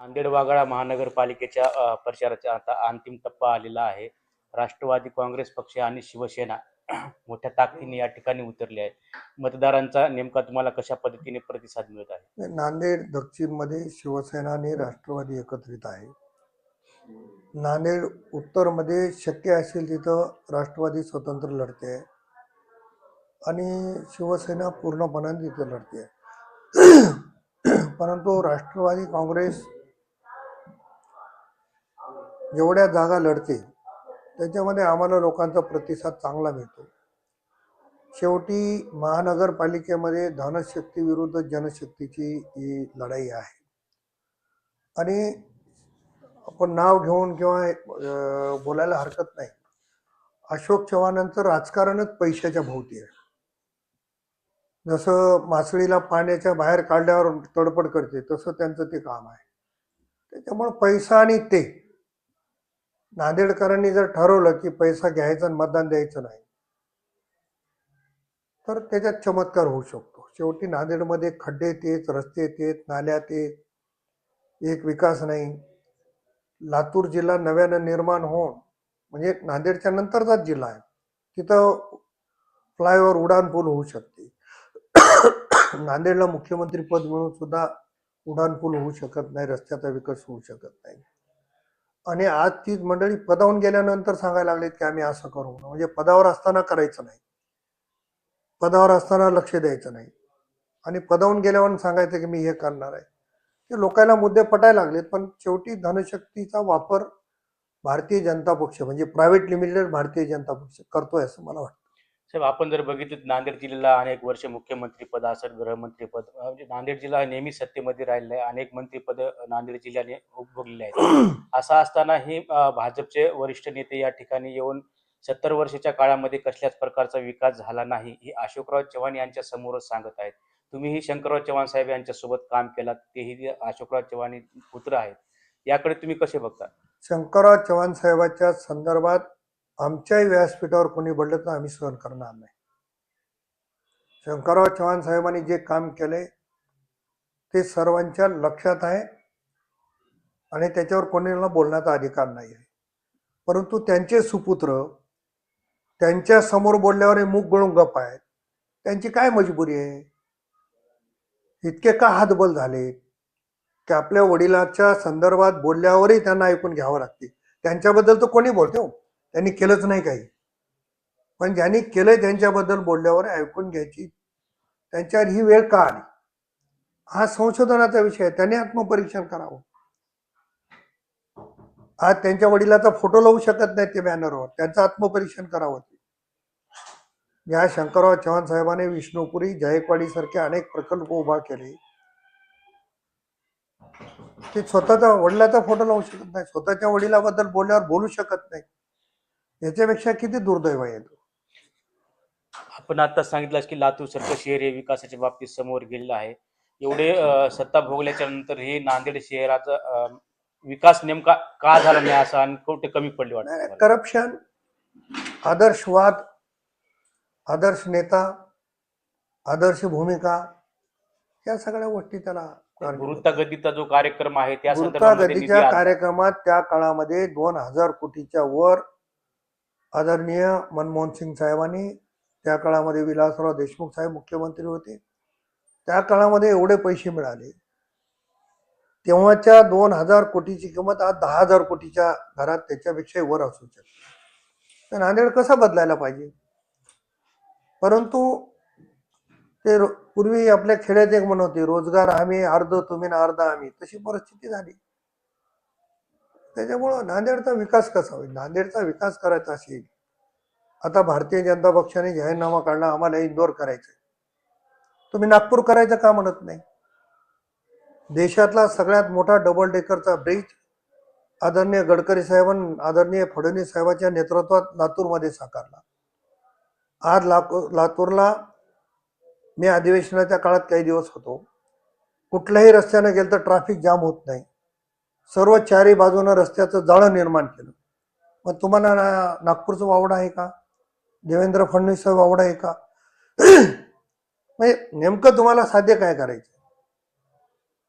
नांदेड वाघाळा महानगरपालिकेच्या प्रचाराचा आता अंतिम टप्पा आलेला आहे. राष्ट्रवादी काँग्रेस पक्ष आणि शिवसेना मोठ्या ताकदीने या ठिकाणी उतरली आहे मतदारांचा नेमका तुम्हाला कशा पद्धतीने प्रतिसाद मिळत आहे? नांदेड दक्षिणमध्ये शिवसेना आणि राष्ट्रवादी एकत्रित आहे. नांदेड उत्तरमध्ये शक्य असेल तिथं राष्ट्रवादी स्वतंत्र लढते आहे आणि शिवसेना पूर्णपणाने तिथे लढते. आहे परंतु राष्ट्रवादी काँग्रेस जेवढ्या जागा लढते त्याच्यामध्ये आम्हाला लोकांचा प्रतिसाद चांगला मिळतो. शेवटी महानगरपालिकेमध्ये धनशक्ती विरुद्ध जनशक्तीची ही लढाई आहे. आणि आपण नाव घेऊन किंवा बोलायला हरकत नाही. अशोक चव्हाणांचं राजकारणच पैशाच्या भोवती आहे. जसं मासळीला पाण्याच्या बाहेर काढल्यावर तडपड करते तसं त्यांचं ते काम आहे. त्याच्यामुळं पैसा आणि ते नांदेडकरांनी जर ठरवलं की पैसा घ्यायचा आणि मतदान द्यायचं नाही तर त्याच्यात चमत्कार होऊ शकतो. शेवटी नांदेडमध्ये खड्डे तेच रस्ते तेच नाल्या तेच एक विकास नाही. लातूर जिल्हा नव्यानं निर्माण होऊन म्हणजे नांदेडच्या नंतरचाच जिल्हा आहे. तिथं फ्लायओव्हर उडान पूल होऊ शकते. नांदेडला मुख्यमंत्री पद मिळून सुद्धा उडान पूल होऊ शकत नाही रस्त्याचा विकास होऊ शकत नाही. आणि आज तीच मंडळी पदावून गेल्यानंतर सांगायला लागलेत की आम्ही असं करू म्हणजे पदावर असताना करायचं नाही. पदावर असताना लक्ष द्यायचं नाही. आणि पदावून गेल्यावर सांगायचं की मी हे करणार आहे. ते लोकांना मुद्दे पटायला लागलेत पण शेवटी धनशक्तीचा वापर भारतीय जनता पक्ष म्हणजे प्रायव्हेट लिमिटेड भारतीय जनता पक्ष करतोय असं मला वाटतं. साहेब आपण जर बघितलं नांदेड जिल्ह्याला अनेक वर्ष मुख्यमंत्री पद असेल गृहमंत्रीपद म्हणजे नांदेड जिल्हा नेहमी सत्तेमध्ये राहिलेला आहे. अनेक मंत्रीपद नांदेड जिल्ह्याने उपभोगलेली आहेत. असं असताना हे भाजपचे वरिष्ठ नेते या ठिकाणी येऊन सत्तर वर्षाच्या काळामध्ये कसल्याच प्रकारचा विकास झाला नाही हे अशोकराव चव्हाण यांच्या समोरच सांगत आहेत. तुम्हीही शंकरराव चव्हाण साहेब यांच्यासोबत काम केलात तेही अशोकराव चव्हाण पुत्र आहेत याकडे तुम्ही कसे बघता? शंकरराव चव्हाण साहेबाच्या संदर्भात आमच्याही व्यासपीठावर कोणी बडलं तर आम्ही सहन करणार नाही. शंकरराव चव्हाण साहेबांनी जे काम केले ते सर्वांच्या लक्षात आहे आणि त्याच्यावर कोणाला बोलण्याचा अधिकार नाही आहे. परंतु त्यांचे सुपुत्र त्यांच्यासमोर बोलल्यावर हे मुख गळून गप आहेत. त्यांची काय मजबुरी आहे? इतके का हातबल झाले? की आपल्या वडिलाच्या संदर्भात बोलल्यावरही त्यांना ऐकून घ्यावं लागते. त्यांच्याबद्दल तर कोणी बोलते हो. त्यांनी केलंच नाही काही. पण ज्यांनी केलंय त्यांच्याबद्दल बोलल्यावर ऐकून घ्यायची त्यांच्यावर ही वेळ का आली? हा संशोधनाचा विषय आहे. त्यांनी आत्मपरीक्षण करावं. आज त्यांच्या वडिलाचा फोटो लावू शकत नाही ते बॅनरवर. त्यांचं आत्मपरीक्षण करावं ते. या शंकरराव चव्हाण साहेबांनी विष्णुपुरी जायकवाडी सारखे अनेक प्रकल्प उभा केले. ते स्वतःचा वडिलाचा फोटो लावू शकत नाही. स्वतःच्या वडिलाबद्दल बोलल्यावर बोलू शकत नाही. याच्यापेक्षा किती दुर्दैव आहे तो? आपण आता सांगितलं की लातूर सारखं शहर हे विकासाच्या बाबतीत समोर गेलेलं आहे. एवढे सत्ता भोगल्याच्या नंतर हे नांदेड शहराचा विकास नेमका का झाला नाही असं आणि कुठे कमी पडले वाटतं करप्शन आदर्शवाद आदर्श नेता आदर्श भूमिका या सगळ्या गोष्टी त्याला गुरुत्वागतीचा जो कार्यक्रम आहे त्या. कार्यक्रमात त्या काळामध्ये दोन हजार कोटीच्या वर आदरणीय मनमोहन सिंग साहेबांनी त्या काळामध्ये विलासराव देशमुख साहेब मुख्यमंत्री होते. त्या काळामध्ये एवढे पैसे मिळाले. तेव्हाच्या दोन हजार कोटीची किंमत आज दहा हजार कोटीच्या घरात त्याच्यापेक्षा वर असू शकते. तर नांदेड कसा बदलायला पाहिजे? परंतु ते पूर्वी आपल्या खेड्यात एक म्हण होते रोजगार आम्ही अर्ध तुम्ही ना अर्ध आम्ही. तशी परिस्थिती झाली. त्याच्यामुळं नांदेडचा विकास कसा होईल? नांदेडचा विकास करायचा असेल आता भारतीय जनता पक्षाने जाहीरनामा काढला आम्हाला इंदोर करायचं तुम्ही नागपूर करायचं का म्हणत नाही? देशातला सगळ्यात मोठा डबल डेकरचा ब्रिज आदरणीय गडकरी साहेबां आदरणीय फडणवीस साहेबांच्या नेतृत्वात लातूरमध्ये साकारला. आज लाकू लातूरला मी अधिवेशनाच्या काळात काही दिवस होतो. कुठल्याही रस्त्यानं गेलं तर ट्रॅफिक जाम होत नाही. सर्व चारही बाजूनं रस्त्याचं जाळं निर्माण केलं. मग तुम्हाला ना- नागपूरचं वावड आहे का? देवेंद्र फडणवीसचं वावड आहे का? म्हणजे नेमकं तुम्हाला साध्य काय करायचं?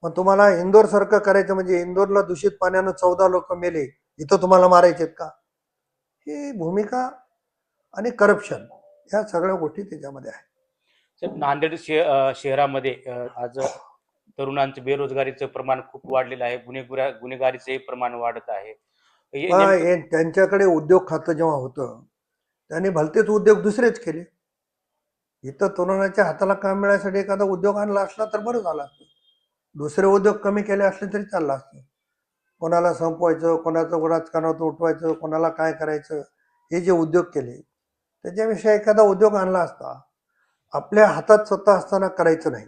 मग तुम्हाला इंदोर सारखं करायचं म्हणजे इंदोरला दूषित पाण्यानं चौदा लोक मेले इथं तुम्हाला मारायचे का? ही भूमिका आणि करप्शन ह्या सगळ्या गोष्टी त्याच्यामध्ये आहेत. नांदेड शे- शहरामध्ये आज तरुणांचं बेरोजगारीचं प्रमाण खूप वाढलेलं आहे. गुन्हेगुरा गुन्हेगारीचंही प्रमाण वाढत आहे. हे पण त्यांच्याकडे उद्योग खातं जेव्हा होतं त्यांनी भलतेच उद्योग दुसरेच केले. इथं तरुणाच्या हाताला काम मिळायसाठी एखादा उद्योग आणला असला तर बरं झालं असतं. दुसरे उद्योग कमी केले असले तरी चाललं असतं. कोणाला संपवायचं कोणाचं राजकारणात उठवायचं कोणाला काय करायचं हे जे उद्योग केले त्याच्याविषयी एखादा उद्योग आणला असता आपल्या हातात सत्ता असताना करायचं नाही.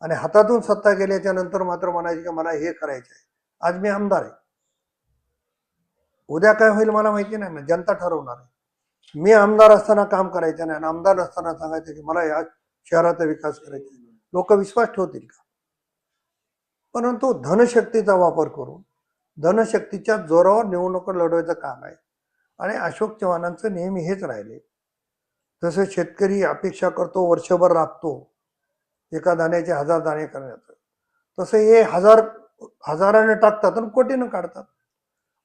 आणि हातातून सत्ता गेल्याच्यानंतर मात्र म्हणायचे की मला हे करायचं आहे आज मी आमदार आहे. उद्या काय होईल मला माहिती नाही. ना जनता ठरवणार आहे. मी आमदार असताना काम करायचं नाही आणि आमदार असताना सांगायचं की मला या शहराचा विकास करायचा लोक विश्वास ठेवतील का? परंतु धनशक्तीचा वापर करून धनशक्तीच्या जोरावर निवडणुका लढवायचं काम आहे. आणि अशोक चव्हाणांचं नेहमी हेच राहिले. जसं शेतकरी अपेक्षा करतो वर्षभर राबतो. एका दाण्याचे हजार दाणे करण्याचं तसं हे हजार हजाराने टाकतात आणि कोटीनं काढतात.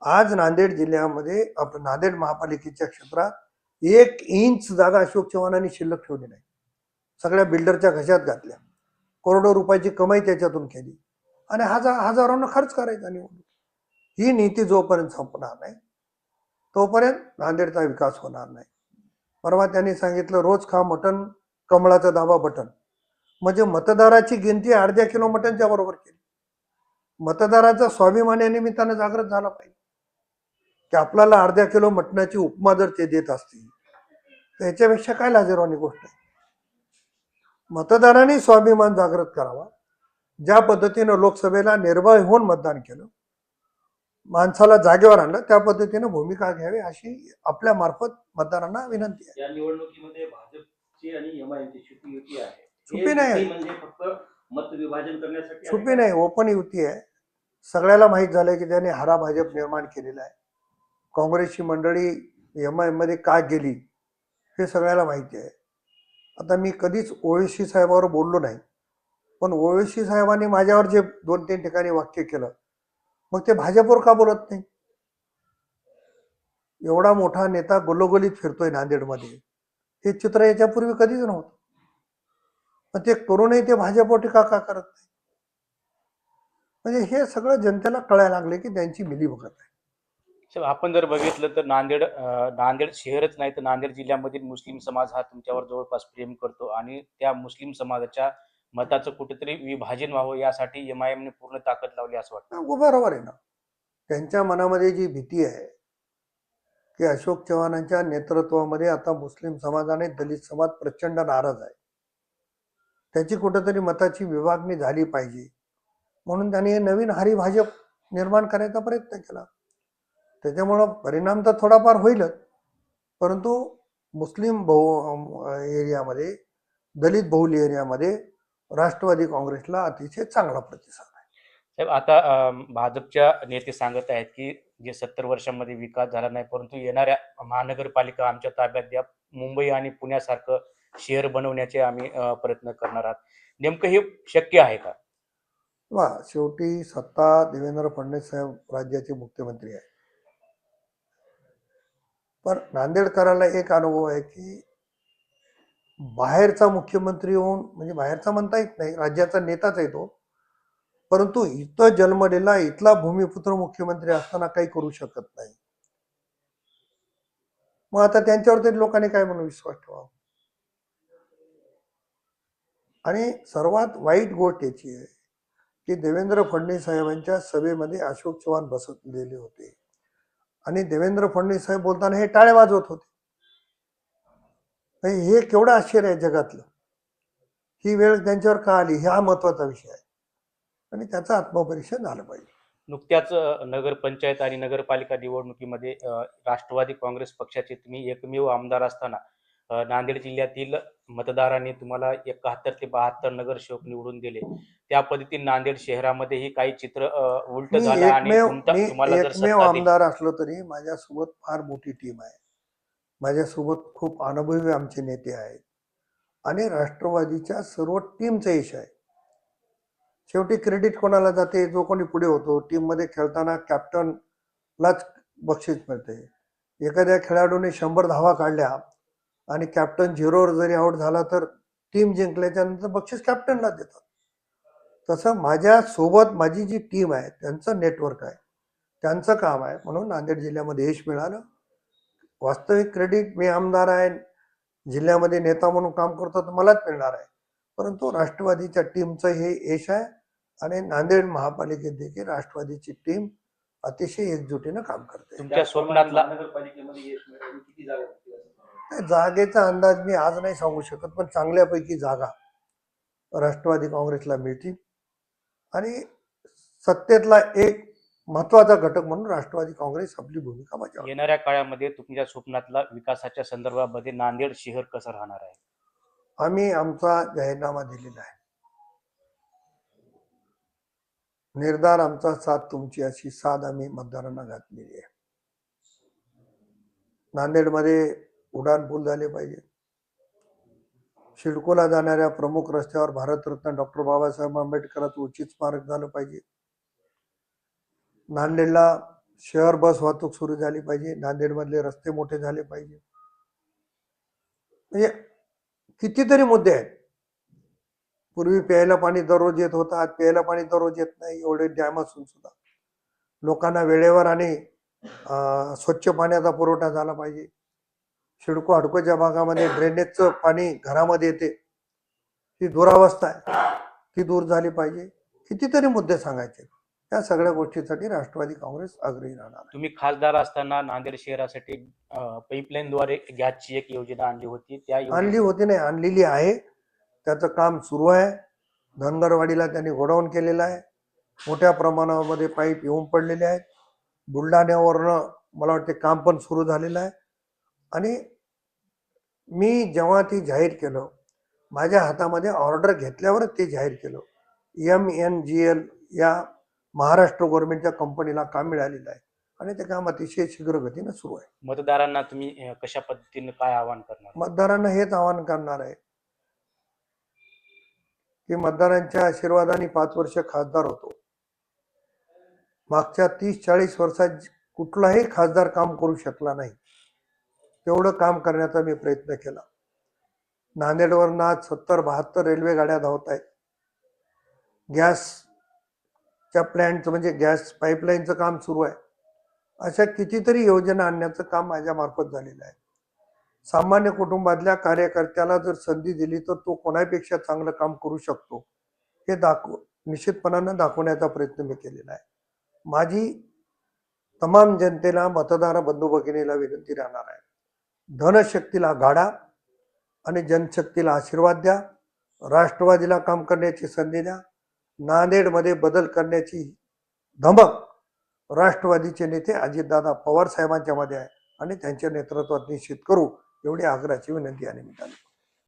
आज नांदेड जिल्ह्यामध्ये आप- नांदेड महापालिकेच्या क्षेत्रात एक इंच जागा अशोक चव्हाणांनी शिल्लक ठेवली नाही. सगळ्या बिल्डरच्या घशात घातल्या. करोडो रुपयाची कमाई त्याच्यातून केली. आणि हजार हजारांना खर्च करायचा निवडणूक ही नीती जोपर्यंत संपणार नाही तोपर्यंत नांदेडचा विकास होणार नाही. परवा त्यांनी सांगितलं रोज खा मटण कमळाचा दाबा बटन. म्हणजे मतदाराची गिनती अर्ध्या किलोमीटरच्या बरोबर केली. मतदाराचा स्वाभिमान या निमित्तानं जागृत झाला पाहिजे. की आपल्याला अर्ध्या किलो मटणाची उपमा जर ते देत असतील तर याच्यापेक्षा काय लाजेरवानी गोष्ट आहे? मतदारांनी स्वाभिमान जागृत करावा. ज्या पद्धतीनं लोकसभेला निर्भय होऊन मतदान केलं माणसाला जागेवर आणलं त्या पद्धतीनं भूमिका घ्यावी अशी आपल्या मार्फत मतदारांना विनंती आहे. या निवडणुकीमध्ये भाजपची आणि एमआयएमची छुपी युती आहे. छुपी नाही. म्हणजे फक्त मत विभाजन करण्यासाठी आहे छुपी? नाही ओपन युती आहे. सगळ्याला माहीत झालंय की त्यांनी हारा भाजप निर्माण केलेला आहे. काँग्रेसची मंडळी एम आयमध्ये का गेली हे सगळ्याला माहिती आहे. आता मी कधीच ओवेसी साहेबावर बोललो नाही. पण ओवेसी साहेबांनी माझ्यावर जे दोन तीन ठिकाणी वाक्य केलं मग ते भाजपवर का बोलत नाही? एवढा मोठा नेता गोलोगोलीत फिरतोय नांदेडमध्ये. हे चित्र याच्यापूर्वी कधीच नव्हतं. पण ते करूनही ते भाजपवर टीका का करत नाही? म्हणजे हे सगळं जनतेला कळायला लागले की त्यांची मिलीभगत आहे. सर, आपण जर बघितलं तर नांदेड नांदेड शहरच नाही तर नांदेड जिल्ह्यामधील मुस्लिम समाज हा तुमच्यावर जवळपास प्रेम करतो आणि त्या मुस्लिम समाजाच्या मताचं कुठेतरी विभाजन व्हावं यासाठी एम आय एमने पूर्ण ताकद लावली असं वाटतं. हा, बरोबर आहे ना. त्यांच्या मनामध्ये जी भीती आहे की अशोक चव्हाणांच्या नेतृत्वामध्ये आता मुस्लिम समाज आणि दलित समाज प्रचंड नाराज आहे. त्याची कुठंतरी मताची विभागणी झाली पाहिजे. म्हणून त्यांनी हे नवीन हरी भाजप निर्माण करायचा प्रयत्न केला. त्याच्यामुळं परिणाम तर थोडाफार होईलच. परंतु मुस्लिम बहु एरियामध्ये दलित बहुल एरियामध्ये राष्ट्रवादी काँग्रेसला अतिशय चांगला प्रतिसाद आहे. साहेब आता भाजपच्या नेते सांगत आहेत की जे सत्तर वर्षांमध्ये विकास झाला नाही परंतु येणाऱ्या महानगरपालिका आमच्या ताब्यात द्या. मुंबई आणि पुण्यासारखं शेअर बनवण्याचे आम्ही प्रयत्न करणार आहात. नेमकं हे शक्य आहे का? वा शेवटी सत्ता देवेंद्र फडणवीस साहेब राज्याचे मुख्यमंत्री आहे पण नांदेडकराला एक अनुभव आहे की बाहेरचा मुख्यमंत्री होऊन म्हणजे बाहेरचा म्हणता येत नाही राज्याचा नेताच आहे तो. परंतु इथं जन्मलेला इथला भूमिपुत्र मुख्यमंत्री असताना काही करू शकत नाही. मग आता त्यांच्यावर तरी लोकांनी काय म्हणून विश्वास ठेवावा? आणि सर्वात वाईट गोष्ट याची आहे की देवेंद्र फडणवीस साहेबांच्या सभेमध्ये अशोक चव्हाण बसलेले होते. आणि देवेंद्र फडणवीस साहेब बोलताना हे टाळे वाजवत होते. म्हणजे हे केवढं आश्चर्य आहे जगातलं. ही वेळ त्यांच्यावर का आली? हा महत्त्वाचा विषय आहे. आणि त्याचं आत्मपरीक्षण झालं पाहिजे. नुकत्याच नगरपंचायत आणि नगरपालिका निवडणुकीमध्ये राष्ट्रवादी काँग्रेस पक्षाचे तुम्ही एकमेव आमदार असताना नांदेड जिल्ह्यातील मतदारांनी तुम्हाला एकाहत्तर ते बहात्तर नगरसेवक निवडून दिले. त्या पद्धतीने नांदेड शहरामध्येही काही चित्र उलट झालं आणि तुम्हाला जर आमदार असलो तरी माझ्यासोबत फार मोठी टीम आहे. माझ्यासोबत खूप अनुभवी आमचे नेते आहेत. आणि राष्ट्रवादीच्या सर्व टीमचं यश आहे. शेवटी क्रेडिट कोणाला जाते? जो कोणी पुढे होतो टीममध्ये खेळताना कॅप्टनलाच बक्षीस मिळते. एखाद्या खेळाडूने शंभर धावा काढल्या आणि कॅप्टन झिरोवर जरी आउट झाला तर टीम जिंकल्याच्या नंतर बक्षीस कॅप्टनला देतात. तसं माझ्या सोबत माझी जी टीम आहे त्यांचं नेटवर्क आहे त्यांचं काम आहे म्हणून नांदेड जिल्ह्यामध्ये यश मिळालं. वास्तविक क्रेडिट मी आमदार आहे जिल्ह्यामध्ये नेता म्हणून काम करतो तर मलाच मिळणार आहे. परंतु राष्ट्रवादीच्या टीमचं हे यश आहे आणि नांदेड महापालिकेत देखील राष्ट्रवादीची टीम अतिशय एकजुटीनं काम करते. तुमच्या स्वप्नातला महानगरपालिकेमध्ये यश मिळालं. किती जागा? जागेचा अंदाज मी आज नाही सांगू शकत पण चांगल्यापैकी जागा राष्ट्रवादी काँग्रेसला मिळतील. आणि सत्तेतला एक महत्त्वाचा घटक म्हणून राष्ट्रवादी काँग्रेस आपली भूमिका बजावते. येणाऱ्या काळामध्ये तुमच्या स्वप्नातला विकासाच्या संदर्भामध्ये नांदेड शहर कसं राहणार आहे? आम्ही आमचा जाहीरनामा दिलेला आहे. निर्धार आमचा साथ तुमची अशी साथ आम्ही मतदारांना घातलेली आहे. नांदेडमध्ये उड्डाणपूल झाले पाहिजे. शिडकोला जाणाऱ्या प्रमुख रस्त्यावर भारतरत्न डॉक्टर बाबासाहेब आंबेडकरांचं उचित स्मारक झालं पाहिजे. नांदेडला शहर बस वाहतूक सुरू झाली पाहिजे. नांदेडमधले रस्ते मोठे झाले पाहिजे. म्हणजे कितीतरी मुद्दे आहेत. पूर्वी प्यायला पाणी दररोज येत होतं. आज प्यायला पाणी दररोज येत नाही. एवढे डॅम असून सुद्धा. लोकांना वेळेवर आणि स्वच्छ पाण्याचा पुरवठा झाला पाहिजे. सिडको हडकोच्या भागामध्ये ड्रेनेजचं पाणी घरामध्ये येते. ती दुरावस्था आहे. ती दूर झाली पाहिजे. कितीतरी मुद्दे सांगायचे. या सगळ्या गोष्टीसाठी राष्ट्रवादी काँग्रेस आग्रही राहणार. तुम्ही खासदार असताना नांदेड शहरासाठी पाईपलाईनद्वारे गॅसची एक योजना आणली होती. त्या आणली होती नाही आणलेली आहे. त्याचं काम सुरू आहे. धनगरवाडीला त्यांनी गोडाऊन केलेलं आहे. मोठ्या प्रमाणामध्ये पाईप येऊन पडलेले आहेत. बुलढाण्यावरनं मला वाटते काम पण सुरू झालेलं आहे. आणि मी जेव्हा ती जाहीर केलं माझ्या हातामध्ये ऑर्डर घेतल्यावरच ते जाहीर केलं. एम एन जी एल या महाराष्ट्र गव्हर्नमेंटच्या कंपनीला काम मिळालेलं आहे आणि ते काम अतिशय शीघ्र गतीनं सुरू आहे. मतदारांना तुम्ही कशा पद्धतीने काय आवाहन करणार? मतदारांना हेच आवाहन करणार आहे की मतदारांच्या आशीर्वादाने पाच वर्ष खासदार होतो. मागच्या तीस चाळीस वर्षात कुठलाही खासदार काम करू शकला नाही. तेवढं काम करण्याचा मी प्रयत्न केला. नांदेडवरनं आज सत्तर बहात्तर रेल्वे गाड्या धावत आहेत. गॅसच्या प्लॅन्टचं म्हणजे गॅस पाईपलाईनचं काम सुरू आहे. अशा कितीतरी योजना आणण्याचं काम माझ्या मार्फत झालेलं आहे. सामान्य कुटुंबातल्या कार्यकर्त्याला जर संधी दिली तर तो कोणापेक्षा चांगलं काम करू शकतो हे दाखव निश्चितपणानं दाखवण्याचा प्रयत्न मी केलेला आहे. माझी तमाम जनतेला मतदार बंधू भगिनीला विनंती राहणार आहे. धनशक्तीला गाडा आणि जनशक्तीला आशीर्वाद द्या. राष्ट्रवादीला काम करण्याची संधी द्या. नांदेडमध्ये बदल करण्याची धमक राष्ट्रवादीचे नेते अजितदादा पवार साहेबांच्यामध्ये आहे आणि त्यांच्या नेतृत्वात निश्चित करू एवढी आग्रहाची विनंती या निमित्ताने.